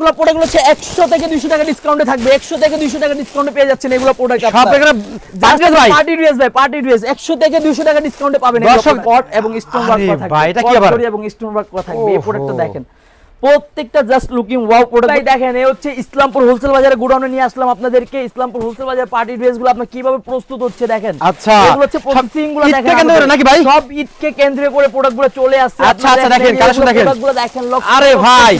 এগুলো প্রোডাক্ট হচ্ছে একশো থেকে দুইশো টাকা ডিসকাউন্টে থাকবে। একশো থেকে দুইশো টাকা ডিসকাউন্টে পেয়ে যাচ্ছেন এগুলো প্রোডাক্ট বাজেট ভাই পার্টি ড্রেস ভাই পার্টি ড্রেস একশো থেকে দুইশো টাকা ডিসকাউন্টে পাবেন দর্শক- কট এবং স্টোন ওয়ার্ক আরে ভাই, এটা কি আবার? এবং স্টোন ওয়ার্ক করা থাকবে। এই প্রোডাক্টটা দেখেন। প্রত্যেকটা জাস্ট লুকিং ওয়াও প্রোডাক্ট ভাই দেখেন এই হচ্ছে ইসলামপুর হোলসেল বাজারে গোডাউনে নিয়ে আসলাম আপনাদেরকে। ইসলামপুর হোলসেল বাজার পার্টি ড্রেসগুলো আপনার কীভাবে প্রস্তুত হচ্ছে দেখেন? আচ্ছা। এগুলো হচ্ছে প্রসেসিংগুলো দেখেন কেন্দ্র করে নাকি ভাই? সব ঈদকে কেন্দ্র করে প্রোডাক্টগুলো চলে আসছে। আচ্ছা, আচ্ছা, দেখেন, collection দেখেন। product গুলো দেখেন আরে ভাই,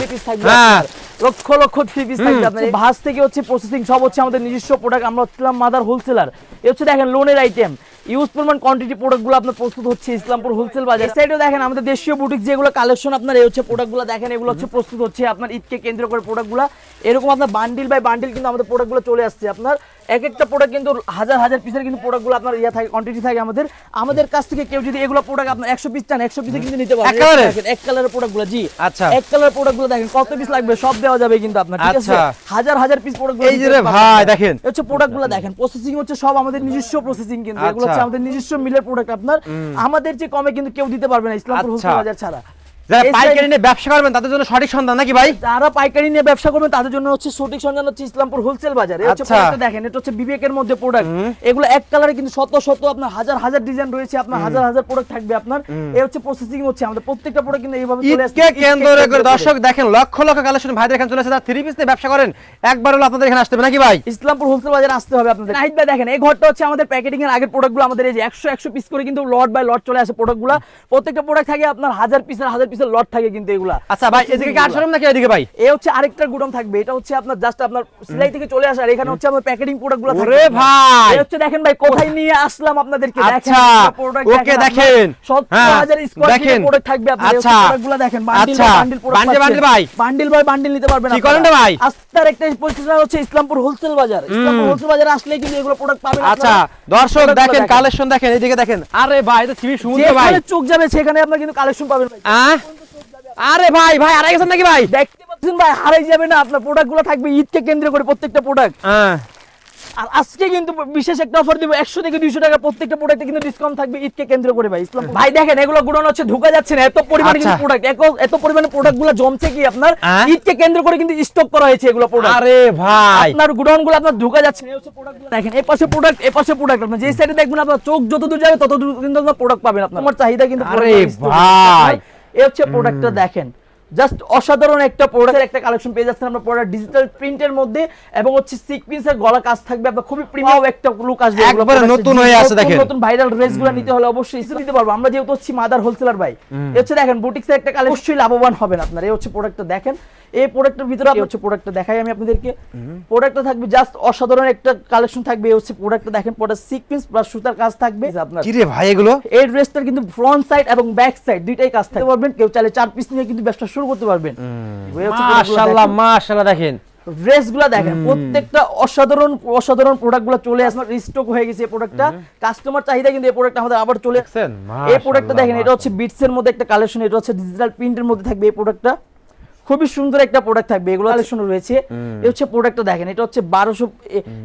হ্যাঁ। লক্ষ লক্ষ থ্রি পিস থাকবে আপনার। ভাস থেকে হচ্ছে প্রসেসিং সব হচ্ছে আমাদের নিজস্ব প্রোডাক্ট আমরা হচ্ছিলাম মাদার হোলসেলার এ হচ্ছে দেখেন লোনের আইটেম ইউজ পরিমাণ কোয়ান্টিটি প্রোডাক্টগুলো আপনার প্রস্তুত হচ্ছে ইসলামপুর হোলসেল বাজার। সাইডেও দেখেন আমাদের দেশীয় বুটিক যেগুলো কালেকশন আপনার এই হচ্ছে প্রোডাক্টগুলো দেখেন এগুলো হচ্ছে প্রস্তুত হচ্ছে আপনার ঈদকে কেন্দ্র করে প্রোডাক্টগুলো এরকম আপনার বান্ডিল বাই বান্ডিল কিন্তু আমাদের প্রোডাক্টগুলো চলে আসছে আপনার। এক একটা প্রোডাক্ট কিন্তু হাজার হাজার পিসের কিন্তু প্রোডাক্টগুলো আপনার ইয়া থাকে কোয়ান্টিটি থাকে আমাদের। আমাদের কাছ থেকে কেউ যদি এগুলো প্রোডাক্ট আপনার একশো পিস চান একশো পিসে কিন্তু নিতে পারবেন এক কালারের প্রোডাক্টগুলো জি। আচ্ছা। এক কালার প্রোডাক্টগুলো দেখেন কত পিস লাগবে সব দেওয়া যাবে কিন্তু আপনার ঠিক আছে? আচ্ছা। হাজার হাজার পিস প্রোডাক্টগুলো এই যে ভাই, দেখেন। হচ্ছে প্রোডাক্টগুলো দেখেন প্রসেসিং হচ্ছে সব আমাদের নিজস্ব প্রসেসিং কিন্তু এগুলো। হচ্ছে আমাদের নিজস্ব মিলের প্রোডাক্ট আপনার। আমাদের যে কমে কিন্তু কেউ দিতে পারবে না ইসলামপুর আচ্ছা। বাজার ছাড়া। যারা পাইকারি নিয়ে ব্যবসা করবেন তাদের জন্য সঠিক সন্ধান নাকি ভাই? যারা পাইকারি নিয়ে ব্যবসা করবেন তাদের জন্য হচ্ছে সঠিক সন্ধান হচ্ছে ইসলামপুর হোলসেল বাজার। আচ্ছা। দেখেন এটা হচ্ছে বিবেকের মধ্যে প্রোডাক্ট এগুলো এক কালারে কিন্তু শত শত আপনার হাজার হাজার ডিজাইন রয়েছে আপনার হাজার হাজার প্রোডাক্ট থাকবে আপনার। এই হচ্ছে প্রসেসিং হচ্ছে আমাদের প্রত্যেকটা প্রোডাক্ট কিন্তু এইভাবে চলে আসছে। কেন্দ্র করে দর্শক দেখেন লক্ষ লক্ষ কালেকশন ভাইদের এখানে চলে আসে তারা থ্রি পিস নিয়ে ব্যবসা করেন একবার হলো আপনাদের এখানে আসতে হবে নাকি ভাই? ইসলামপুর হোলসেল বাজারে আসতে হবে আপনাদের। নাহিদ ভাই দেখেন এই ঘরটা হচ্ছে আমাদের প্যাকেটিং এর আগের প্রোডাক্টগুলো আমাদের এই যে একশো একশো পিস করে কিন্তু লট বাই লট চলে আসে প্রোডাক্টগুলো প্রত্যেকটা প্রোডাক্ট থাকে আপনার হাজার পিসের হাজার পিসের লট থাকে কিন্তু এগুলা আচ্ছা ভাই এদিকে শোরুম নাকি এদিকে ভাই এ হচ্ছে আরেকটা গুডাম থাকবে এটা হচ্ছে আপনার জাস্ট আপনার সেলাই থেকে চলে আসে আর এখানে হচ্ছে প্যাকেটিং প্রোডাক্টগুলো থাকবে আপনার। ভাই! হচ্ছে দেখেন ভাই কোথায় নিয়ে আসলাম আপনাদেরকে দেখেন আচ্ছা, প্রোডাক্ট ওকে দেখেন। 17000 স্কয়ার। ফিটের প্রোডাক্ট থাকবে আপনাদের আচ্ছা, প্রোডাক্টগুলো দেখেন বান্ডিল আচ্ছা, বান্ডিল প্রোডাক্ট বান্ডিল, ভাই। বান্ডিল বাই বান্ডিল নিতে পারবেন কি করেন ভাই? আস্তার একটা পজিশন হচ্ছে ইসলামপুর হোলসেল বাজার ইসলামপুর হোলসেল বাজারে আসলে কিন্তু এগুলো প্রোডাক্ট পাবেন আচ্ছা। দর্শক দেখেন কালেকশন দেখেন এদিকে দেখেন আরে ভাই এটা সুন্দর ভাই চোখ যাবে সেখানে আপনারা কিন্তু কালেকশন পাবেন ভাই? আরে ভাই ভাই আড়াই গেছেন নাকি ভাই? দেখতে পাচ্ছেন ভাই হারাই যাবে না। আপনার প্রোডাক্টগুলো থাকবে ঈদকে কেন্দ্র করে প্রত্যেকটা প্রোডাক্ট আহ, আর আজকে কিন্তু বিশেষ একটা অফার দিব একশো থেকে দুইশো টাকা প্রত্যেকটা প্রোডাক্টে কিন্তু ডিসকাউন্ট থাকবে ঈদকে কেন্দ্র করে ভাই। ইসলাম ভাই দেখেন এগুলো গুড়ানো হচ্ছে ঢুকা যাচ্ছে না এত পরিমাণে কিন্তু আচ্ছা। প্রোডাক্ট এত পরিমাণে প্রোডাক্টগুলো জমছে কি আপনার? হ্যাঁ? ঈদকে কেন্দ্র করে কিন্তু স্টক করা হয়েছে এগুলো প্রোডাক্ট আরে ভাই। আপনার গুডাউনগুলো আপনার ঢুকা যাচ্ছে না হচ্ছে গুলো। দেখেন এই পাশে প্রোডাক্ট এই পাশে প্রোডাক্ট আপনার যে সাইডে দেখবেন আপনার চোখ যত দূর যাবে তত দূর কিন্তু আপনার প্রোডাক্ট পাবেন। আপনার চাহিদা কিন্তু আরে ভাই। এই হচ্ছে প্রোডাক্টটা দেখেন। জাস্ট অসাধারণ একটা প্রোডাক্টের একটা কালেকশন পেয়ে যাচ্ছেন আমরা প্রোডাক্ট ডিজিটাল প্রিন্টের মধ্যে এবং হচ্ছে সিকোয়েন্সের গলা কাজ থাকবে আপনার খুবই প্রিমিয়াম একটা লুক আসবে একবারে। নতুন হয়ে আছে দেখেন। নতুন ভাইরাল ড্রেসগুলো নিতে হলে অবশ্যই ইসে দিতে পারব। আমরা যেহেতু হচ্ছে মাদার হোলসেলার ভাই হচ্ছে দেখেন বুটিক্সের একটা কালেকশন অবশ্যই লাভবান হবেন আপনার। এই হচ্ছে প্রোডাক্টটা দেখেন। এই প্রোডাক্টের ভিতরে এই হচ্ছে প্রোডাক্টটা দেখাই আমি আপনাদেরকে। প্রোডাক্টটা থাকবে জাস্ট অসাধারণ একটা কালেকশন থাকবে। এই হচ্ছে প্রোডাক্টটা দেখেন প্রোডাক্ট সিকোয়েন্স প্লাস সুতার কাজ থাকবে। আপনার কি রে ভাই এগুলো? এই ড্রেসটার কিন্তু ফ্রন্ট সাইড এবং ব্যাক সাইড দুইটাই কাজ থাকতে পারবেন কেউ চাইলে চার পিস নিয়ে কিন্তু ব্যবসা শুরু করতে পারবেন। মাশাআল্লাহ দেখেন। মাশাআল্লাহ দেখেন। ড্রেসগুলা দেখেন প্রত্যেকটা অসাধারণ অসাধারণ প্রোডাক্টগুলো চলে আসবে রিস্টক হয়ে গেছে এই প্রোডাক্টটা কাস্টমার চাহিদা কিন্তু এই প্রোডাক্ট আমাদের আবার চলে? এই প্রোডাক্টটা দেখেন এটা হচ্ছে বিটস এর মধ্যে একটা কালেকশন এটা হচ্ছে ডিজিটাল প্রিন্টের মধ্যে থাকবে এই প্রোডাক্টটা খুবই সুন্দর একটা প্রোডাক্ট থাকবে এগুলো কালেকশন রয়েছে। এই হচ্ছে প্রোডাক্টটা দেখেন এটা হচ্ছে বারোশো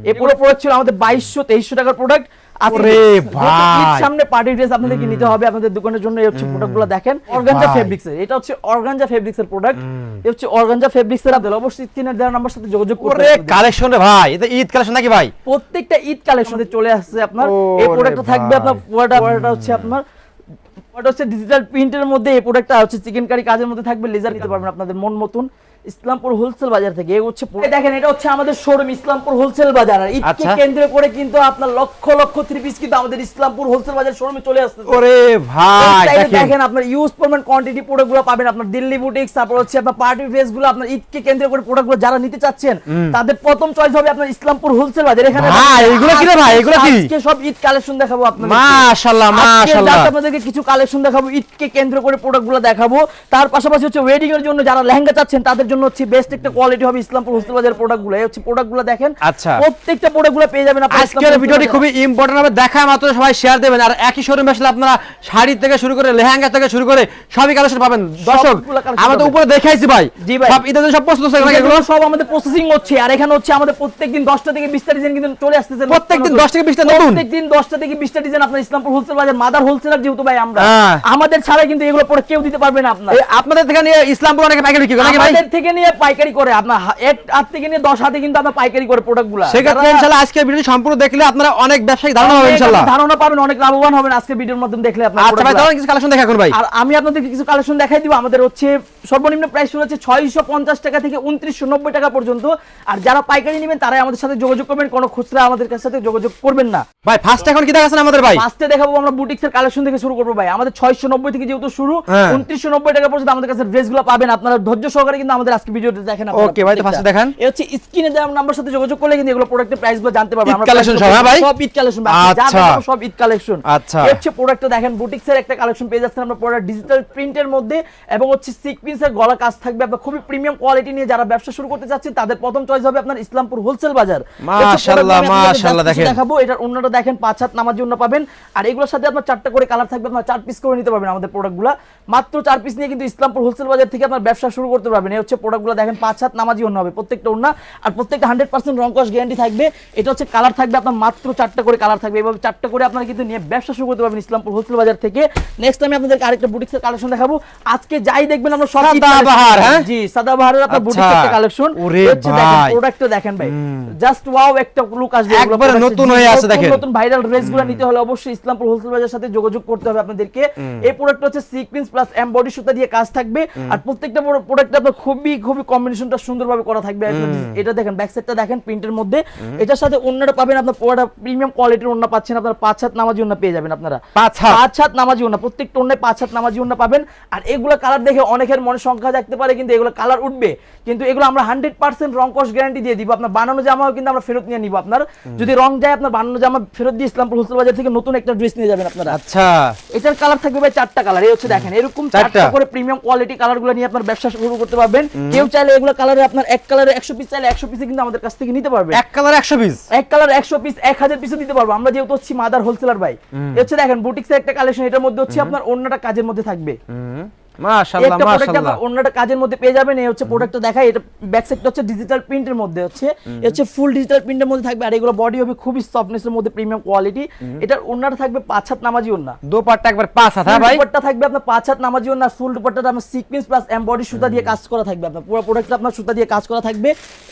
এই পুরো প্রোডাক্ট ছিল আমাদের বাইশশো তেইশশো টাকার প্রোডাক্ট ওরে ভাই। সামনে পার্টি ড্রেস আপনাদেরকে নিতে হবে আপনাদের দোকানের জন্য এই হচ্ছে প্রোডাক্টগুলো দেখেন। অর্গানজা ফেব্রিক্স এটা হচ্ছে অর্গানজা ফেব্রিক্স এর প্রোডাক্ট এই হচ্ছে অর্গানজা ফেব্রিক্স এর আপনাদের অবশ্যই তিনের দেওয়ার নাম্বার সাথে যোগাযোগ করতে কালেকশন রে ভাই এটা ঈদ কালেকশন নাকি ভাই? প্রত্যেকটা ঈদ কালেকশনে চলে আসছে আপনার। এই প্রোডাক্টটা থাকবে আপনার পুরোটা পুরোটা হচ্ছে আপনার হচ্ছে ডিজিটাল প্রিন্টের মধ্যে এই প্রোডাক্টটা হচ্ছে চিকেন কারি কাজের মধ্যে থাকবে। লেজার নিতে পারবেন আপনাদের মন মতন। ইসলামপুর হোলসেল বাজার থেকে এই হচ্ছে দেখেন এটা হচ্ছে আমাদের শোরুম ইসলামপুর হোলসেল বাজার। আর ঈদকে আচ্ছা। কেন্দ্র করে কিন্তু আপনার লক্ষ লক্ষ থ্রি পিস কিন্তু আমাদের ইসলামপুর হোলসেল বাজার শোরুমে চলে আসছে ওরে ভাই দেখেন। দেখেন আপনার ইউজ পরিমাণ কোয়ান্টিটি প্রোডাক্টগুলো পাবেন আপনার দিল্লি বুটিক্স তারপর হচ্ছে আপনার পার্টি ড্রেসগুলো আপনার ঈদকে কেন্দ্র করে প্রোডাক্টগুলো যারা নিতে চাচ্ছেন তাদের প্রথম চয়েস হবে আপনার ইসলামপুর হোলসেল বাজার। এখানে ভাই, এগুলো কি রে ভাই? এগুলো কি? আজকে সব ঈদ কালেকশন দেখাবো আপনাদের মাশাআল্লাহ মাশাআল্লাহ আপনাদেরকে কিছু কালেকশন দেখাবো ঈদকে কেন্দ্র করে প্রোডাক্টগুলো দেখাবো। তার পাশাপাশি হচ্ছে ওয়েডিং এর জন্য যারা লেহেঙ্গা চাচ্ছেন তাদের জন্য হচ্ছে বেস্ট একটা কোয়ালিটি হবে ইসলামপুর হোলসেল বাজার প্রোডাক্টগুলো এই হচ্ছে প্রোডাক্টগুলো দেখেন আচ্ছা। প্রত্যেকটা প্রোডাক্টগুলো পেয়ে যাবেন আপনারা আজকের ভিডিওটি খুবই ইম্পর্টেন্ট হবে। দেখা মাত্র সবাই শেয়ার দেবেন। আর একই শোরুমে আসলে আপনারা শাড়ি থেকে শুরু করে লেহেঙ্গা থেকে শুরু করে সবই কালেকশন পাবেন। দর্শক আমরা তো উপরে দেখাইছি ভাই। জি ভাই। সব ঈদের সব প্রস্তুত নাকি এগুলো? সব আমাদের প্রসেসিং হচ্ছে। আর এখানে হচ্ছে আমাদের প্রত্যেকদিন 10টা থেকে 20টা ডিজাইন কিন্তু চলে আসতেছে প্রত্যেকদিন 10 থেকে 20টা নতুন? প্রত্যেকদিন 10টা থেকে 20টা ডিজাইন আপনার ইসলামপুর হোলসেল বাজার মাদার হোলসেলার যেহেতু ভাই আমরা। হ্যাঁ। আমাদের ছাড়া কিন্তু এগুলো পরে কেউ দিতে পারবে না আপনার। আপনাদের থেকে নিয়ে ইসলামপুর অনেকে পাইকারি বিক্রি করে নাকি ভাই? আমাদের থেকে থেকে নিয়ে পাইকারি করে আপনার এক হাত থেকে নিয়ে দশ হাতে কিন্তু আপনার পাইকারি করে প্রোডাক্টগুলো সেক্ষেত্রে ইনশাআল্লাহ আজকের ভিডিও সম্পূর্ণ দেখলে আপনারা অনেক ব্যবসায়িক ধারণা হবে ইনশাআল্লাহ ধারণা পাবেন অনেক লাভবান হবেন আজকে ভিডিওর মাধ্যমে দেখলে আপনার আচ্ছা ভাই তাহলে কিছু কালেকশন দেখা এখন ভাই। আর আমি আপনাদেরকে কিছু কালেকশন দেখাই দিব আমাদের হচ্ছে সর্বনিম্ন প্রাইস শুরু হচ্ছে ছয়শো পঞ্চাশ টাকা থেকে উনত্রিশশো নব্বই টাকা পর্যন্ত। আর যারা পাইকারি নেবেন তারাই আমাদের সাথে যোগাযোগ করবেন কোনো খুচরা আমাদের কাছে সাথে যোগাযোগ করবেন না। ভাই ফার্স্ট এখন কি দেখাচ্ছেন আমাদের ভাই? ফার্স্টে দেখাবো আমরা বুটিক্সের কালেকশন থেকে শুরু করব ভাই। আমাদের ছয়শো নব্বই থেকে যেহেতু শুরু হ্যাঁ। উনত্রিশশো নব্বই টাকা পর্যন্ত আমাদের কাছে ড্রেসগুলো পাবেন। আপনারা ধৈর্য সহকারে কিন্তু আমাদের আজকে ভিডিওতে দেখেন আপনারা Okay, ভাই, তো এ দেখান। এ হচ্ছে স্ক্রিনে দেওয়া নাম্বার সাথে যোগাযোগ করলে কিন্তু এগুলো প্রোডাক্টের প্রাইসগুলো জানতে পারবেন আমরা price সব, ভাই? সব ঈদ কালেকশন আচ্ছা। সব ঈদ কালেকশন আচ্ছা। এ হচ্ছে প্রোডাক্টটা দেখেন বুটিক্সের একটা কালেকশন পেয়ে যাচ্ছেন আমরা প্রোডাক্ট ডিজিটাল প্রিন্টের মধ্যে এবং হচ্ছে সিকপিন্সের গলা কাজ থাকবে আপনার খুবই প্রিমিয়াম কোয়ালিটি নিয়ে যারা ব্যবসা শুরু করতে চাচ্ছেন তাদের প্রথম চয়েস হবে আপনার ইসলামপুর হোলসেল বাজার মাশাআল্লাহ, মাশাআল্লাহ, দেখেন। দেখাবো এটার অন্যটা দেখেন পাঁচ হাত নামার জন্য পাবেন আর এগুলোর সাথে আপনার চারটা করে কালার থাকবে আপনার চার পিস করে নিতে পারবেন আমাদের প্রোডাক্টগুলো মাত্র চার পিস নিয়ে কিন্তু ইসলামপুর হোলসেল বাজার থেকে আপনার ব্যবসা শুরু করতে পারবেন এই হচ্ছে প্রোডাক্টগুলো দেখেন পাঁচ হাত নামাজি অন্য হবে প্রত্যেকটা অন্য আর প্রত্যেকটা হান্ড্রেড পার্সেন্ট রং কস গ্যারান্টি থাকবে। এটা হচ্ছে কালার থাকবে আপনার মাত্র চারটা করে কালার থাকবে। এভাবে চারটা করে আপনারা কিন্তু নিয়ে ব্যবসা শুরু করতে পারবেন ইসলামপুর হোলসেল বাজার থেকে। নেক্সট আমি আপনাদেরকে আরেকটা বুটিক্সের কালেকশন দেখাবো। আজকে যাই দেখবেন আমরা সব সাদাবাহার, হ্যাঁ? জি সাদাবাহারের আপনার আচ্ছা। বুটিক্সের কালেকশন ওরে হচ্ছে দেখেন। প্রোডাক্টটা দেখেন ভাই। জাস্ট ওয়াও একটা লুক আসবে একবারে নতুন হয়ে আছে দেখেন। নতুন ভাইরাল ড্রেসগুলো নিতে হলে অবশ্যই ইসলামপুর হোলসেল বাজারের সাথে যোগাযোগ করতে হবে আপনাদেরকে। এই প্রোডাক্ট হচ্ছে সিকোয়েন্স প্লাস এমবডি সুতা দিয়ে কাজ থাকবে। আর প্রত্যেকটা প্রোডাক্ট আপনার খুবই খুবই খুবই কম্বিনেশনটা সুন্দরভাবে করা থাকবে। এটা দেখেন ব্যাক সাইডটা দেখেন প্রিন্টের মধ্যে। এটার সাথে অন্যটা পাবেন আপনার পুরোটা প্রিমিয়াম কোয়ালিটির অন্য পাচ্ছেন আপনারা। পাঁচ হাত নামাজি অন্য পেয়ে যাবেন আপনারা। পাঁচ হাত? পাঁচ হাত নামাজি অন্য প্রত্যেকটা অন্যায় পাঁচ হাত নামাজি অন্য পাবেন। আর এগুলো কালার দেখে অনেকের মনে সংখ্যা থাকতে পারে কিন্তু এগুলো কালার উঠবে। কিন্তু এগুলো আমরা হান্ড্রেড পার্সেন্ট রং কস গ্যারান্টি দিয়ে দিব। আপনার বানানো জামাও কিন্তু আমরা ফেরত নিয়ে নিব আপনার। যদি রং যায় আপনার বানানো জামা ফেরত দিয়ে ইসলামপুর হোলসেল বাজার থেকে নতুন একটা ড্রেস নিয়ে যাবেন আপনারা। আচ্ছা। এটার কালার থাকবে ভাই চারটা কালার এই হচ্ছে দেখেন এরকম চারটা? চারটা করে প্রিমিয়াম কোয়ালিটি কালারগুলো নিয়ে আপনার ব্যবসা শুরু করতে পারবেন। কেউ চাইলে এগুলো কালারে আপনার এক কালারে একশো পিস চাইলে একশো পিসে কিন্তু আমাদের কাছ থেকে নিতে পারবে। এক কালার একশো পিস এক কালার একশো পিস এক হাজার পিসে দিতে পারব। আমরা যেহেতু হচ্ছি মাদার হোলসেলার ভাই। হচ্ছে দেখেন বুটিক্সের একটা কালেকশন এটার মধ্যে হচ্ছে আপনার অন্যটা কাজের মধ্যে থাকবে। মাশাআল্লাহ মাশাআল্লাহ। অন্যটা কাজের মধ্যে পেয়ে যাবেন এই হচ্ছে প্রোডাক্টটা দেখাই। এটা ব্যাক সাইডটা হচ্ছে ডিজিটাল প্রিন্টের মধ্যে হচ্ছে। এ হচ্ছে ফুল ডিজিটাল প্রিন্টের মধ্যে থাকবে আর এগুলো বডি হবে খুবই সফটনেসের মধ্যে প্রিমিয়াম কোয়ালিটি এটার অন্যটা থাকবে পাঁচ হাত নামাজি অন্য দোপাট্টা একবার পাঁচ হাত হ্যাঁ ভাই? দুপাট্টা থাকবে আপনার পাঁচ হাত নামাজি অন্য ফুল দুপাট্টাটা আপনার সিকোয়েন্স প্লাস এমবডি সুতা দিয়ে কাজ করা থাকবে আপনার। পুরো প্রোডাক্টটা আপনার সুতা দিয়ে কাজ করা থাকবে।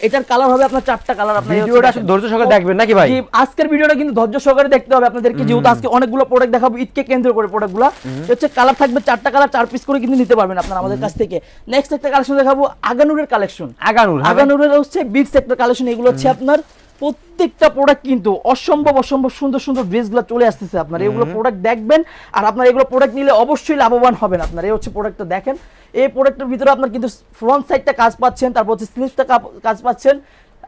এটার কালার হবে আপনার চারটা কালার আপনার ভিডিওটা ধৈর্য সহকারে দেখবেন নাকি ভাই? আজকের ভিডিওটা কিন্তু ধৈর্য সহকারে দেখতে হবে আপনাদেরকে যেহেতু আজকে অনেকগুলো প্রোডাক্ট দেখাবো ঈদকে কেন্দ্র করে প্রোডাক্টগুলো হচ্ছে কালার থাকবে চারটা কালার চার পিস করে কিন্তু নিতে পারবেন আপনারা আমাদের কাছ থেকে। নেক্সট একটা কালেকশন দেখাবো আগানুরের কালেকশন আগানুর হ্যাঁ। আগানুরের হচ্ছে বিগ সেক্টর কালেকশন এগুলো হচ্ছে আপনার প্রত্যেকটা প্রোডাক্ট কিন্তু অসম্ভব অসম্ভব সুন্দর সুন্দর ড্রেসগুলো চলে আসতেছে আপনার। এগুলো প্রোডাক্ট দেখবেন আর আপনার এগুলো প্রোডাক্ট নিলে অবশ্যই লাভবান হবেন আপনার। এই হচ্ছে প্রোডাক্টটা দেখেন। এই প্রোডাক্টের ভিতরে আপনার কিন্তু ফ্রন্ট সাইডটা কাজ পাচ্ছেন তারপর হচ্ছে স্লিভসটা কাজ পাচ্ছেন।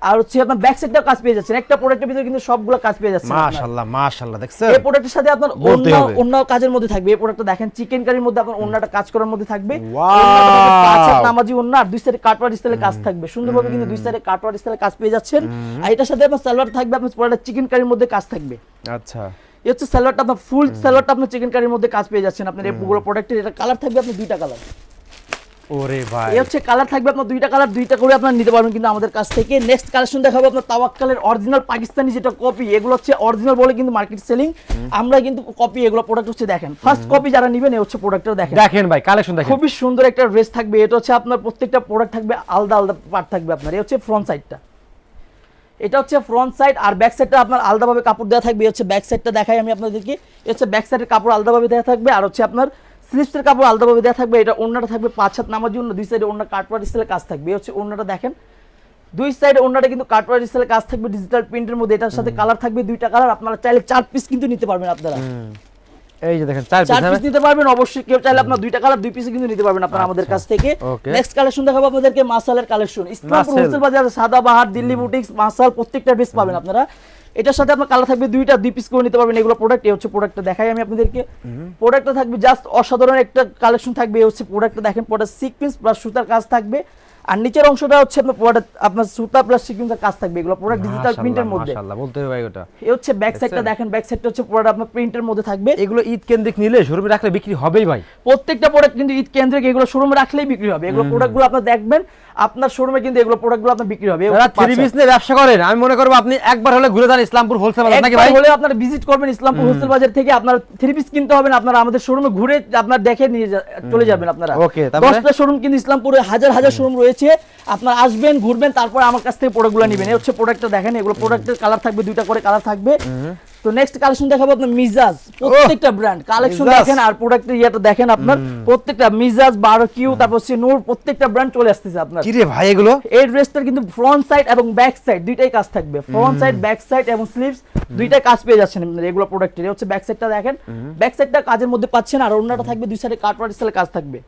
আর হচ্ছে আপনার ব্যাক সাইডটাও কাজ পেয়ে যাচ্ছেন। একটা প্রোডাক্টের ভিতরে কিন্তু সবগুলো কাজ পেয়ে যাচ্ছেন মাশাআল্লাহ মাশাআল্লাহ দেখছেন? এই প্রোডাক্টের সাথে আপনার অন্য অন্য কাজের মধ্যে থাকবে। এই প্রোডাক্টটা দেখেন চিকেন কারির মধ্যে আপনার অন্যটা কাজ করার মধ্যে থাকবে। Wow! অন্যটা থাকবে। পাঁচ হাত নামাজি অন্য আর দুই সাইডে কাটওয়ার স্টাইলে কাজ থাকবে। সুন্দরভাবে কিন্তু দুই সাইডে কাটওয়ার স্টাইলে কাজ পেয়ে যাচ্ছেন। আর এটার সাথে আপনার সালোয়ার থাকবে আপনার প্রোডাক্ট চিকেন কারির মধ্যে কাজ থাকবে। আচ্ছা। এই হচ্ছে সালোয়ারটা আপনার ফুল সালোয়ারটা আপনার চিকেন কারির মধ্যে কাজ পেয়ে যাচ্ছেন। আপনার এই পুরো প্রোডাক্টের এটা কালার থাকবে আপনার দুইটা কালার ওরে ভাই। এই হচ্ছে কালার থাকবে আপনার দুইটা কালার দুইটা করে আপনার নিতে পারবেন কিন্তু আমাদের কাছ থেকে। নেক্সট কালেকশন দেখাবো আপনার তাওয়াক্কালের অরিজিনাল পাকিস্তানি যেটা কপি এগুলো হচ্ছে অরিজিনাল বলে কিন্তু মার্কেট সেলিং আমরা কিন্তু কপি এগুলো প্রোডাক্ট হচ্ছে দেখেন। ফার্স্ট কপি যারা নেবেন এই হচ্ছে প্রোডাক্টটা দেখেন। দেখেন ভাই কালেকশন দেখেন। খুবই সুন্দর একটা ড্রেস থাকবে এটা হচ্ছে আপনার প্রত্যেকটা প্রোডাক্ট থাকবে আলাদা আলাদা পার্ট থাকবে আপনার। এই হচ্ছে ফ্রন্ট সাইডটা এটা হচ্ছে ফ্রন্ট সাইড আর ব্যাক সাইডটা আপনার আলাদাভাবে কাপড় দেওয়া থাকবে। এই হচ্ছে ব্যাক সাইডটা দেখাই আমি আপনাদেরকে। এই হচ্ছে ব্যাক সাইডের কাপড় আলাদাভাবে দেওয়া থাকবে আর হচ্ছে আপনার স্লিপসের কাপড় আলাদাভাবে দেওয়া থাকবে এটা অন্যটা থাকবে পাঁচ হাত নামার জন্য দুই সাইডে অন্য কাটওয়ার স্টাইলের কাজ থাকবে। এই হচ্ছে অন্যটা দেখেন। দুই সাইডে অন্যটা কিন্তু কাটওয়ার স্টাইলের কাজ থাকবে ডিজিটাল প্রিন্টের মধ্যে। এটার সাথে কালার থাকবে দুইটা কালার আপনারা চাইলে চার পিস কিন্তু নিতে পারবেন আপনারা। এই যে দেখেন চার পিস পিস নিতে পারবেন অবশ্যই কেউ চাইলে আপনার দুইটা কালার দুই পিস কিন্তু নিতে পারবেন আপনারা আমাদের কাছ থেকে। নেক্সট কালেকশন দেখাবো আপনাদেরকে মাসালের কালেকশন ইসলামপুর হোলসেল বাজার সাদা বাহার দিল্লি বুটিক্স মাসাল প্রত্যেকটা ড্রেস পাবেন আপনারা। এটার সাথে আপনার কালার থাকবে দুইটা দুই পিস করে নিতে পারবেন। এগুলো প্রোডাক্ট এই হচ্ছে প্রোডাক্টটা দেখাই আমি আপনাদেরকে। প্রোডাক্টটা থাকবে জাস্ট অসাধারণ একটা কালেকশন থাকবে এই হচ্ছে প্রোডাক্টটা দেখেন প্রোডাক্ট সিকোয়েন্স প্লাস সুতার কাজ থাকবে। আর নিচের অংশটা হচ্ছে আপনার প্রোডাক্ট আপনার সুতা প্লাস সিকোয়েন্সের কাজ থাকবে। এগুলো প্রোডাক্ট ডিজিটাল প্রিন্টের মধ্যে। মাশাআল্লাহ বলতে হবে ভাই ওটা এই হচ্ছে ব্যাক সাইডটা দেখেন ব্যাক সাইডটা হচ্ছে প্রোডাক্ট আপনার প্রিন্টের মধ্যে থাকবে। এগুলো ঈদ কেন্দ্রিক নিলে শোরুমে রাখলে বিক্রি হবেই ভাই। প্রত্যেকটা প্রোডাক্ট কিন্তু ঈদ কেন্দ্রিক এগুলো শোরুমে রাখলেই বিক্রি হবে। এগুলো প্রোডাক্টগুলো আপনারা দেখবেন আপনার শোরুমে কিন্তু এগুলো প্রোডাক্টগুলো আপনার বিক্রি হবে। যারা থ্রি পিস নিয়ে ব্যবসা করেন আমি মনে করব আপনি একবার হলে ঘুরে যান ইসলামপুর হোলসেল বাজার নাকি ভাই? হলে আপনারা ভিজিট করবেন ইসলামপুর হোলসেল বাজার থেকে আপনার থ্রি পিস কিনতে হবে না আপনারা আমাদের শোরুমে ঘুরে আপনার দেখে নিয়ে চলে যাবেন আপনারা। তারপরে? দশটা শোরুম কিন্তু ইসলামপুরে হাজার হাজার শোরুম রয়েছে। আপনার আসবেন ঘুরবেন তারপর আমার কাছ থেকে প্রোডাক্টগুলো নেবেন। এই হচ্ছে প্রোডাক্টটা দেখেন এগুলো প্রোডাক্টের কালার থাকবে দুইটা করে কালার থাকবে। তো নেক্সট কালেকশন দেখাবো আপনার মিজাজ। প্রত্যেকটা ব্র্যান্ড কালেকশন দেখেন আর প্রোডাক্টের ইয়েটা দেখেন আপনার। প্রত্যেকটা মিজাজ বারোকিউ তারপর হচ্ছে নূর প্রত্যেকটা ব্র্যান্ড চলে আসতেছে আপনার। কি রে ভাই এগুলো? এই ড্রেসটার কিন্তু ফ্রন্ট সাইড এবং ব্যাক সাইড দুইটাই কাজ থাকবে। ফ্রন্ট সাইড ব্যাক সাইড এবং স্লিভস কাজ পেয়ে যাচ্ছেন আপনারা এগুলো প্রোডাক্টের হচ্ছে ব্যাক সাইডটা দেখেন। ব্যাক সাইডটা কাজের মধ্যে পাচ্ছেন আর ওড়নাটা থাকবে দুই সাইডে কাটওয়ার্ড স্টাইলে কাজ থাকবে।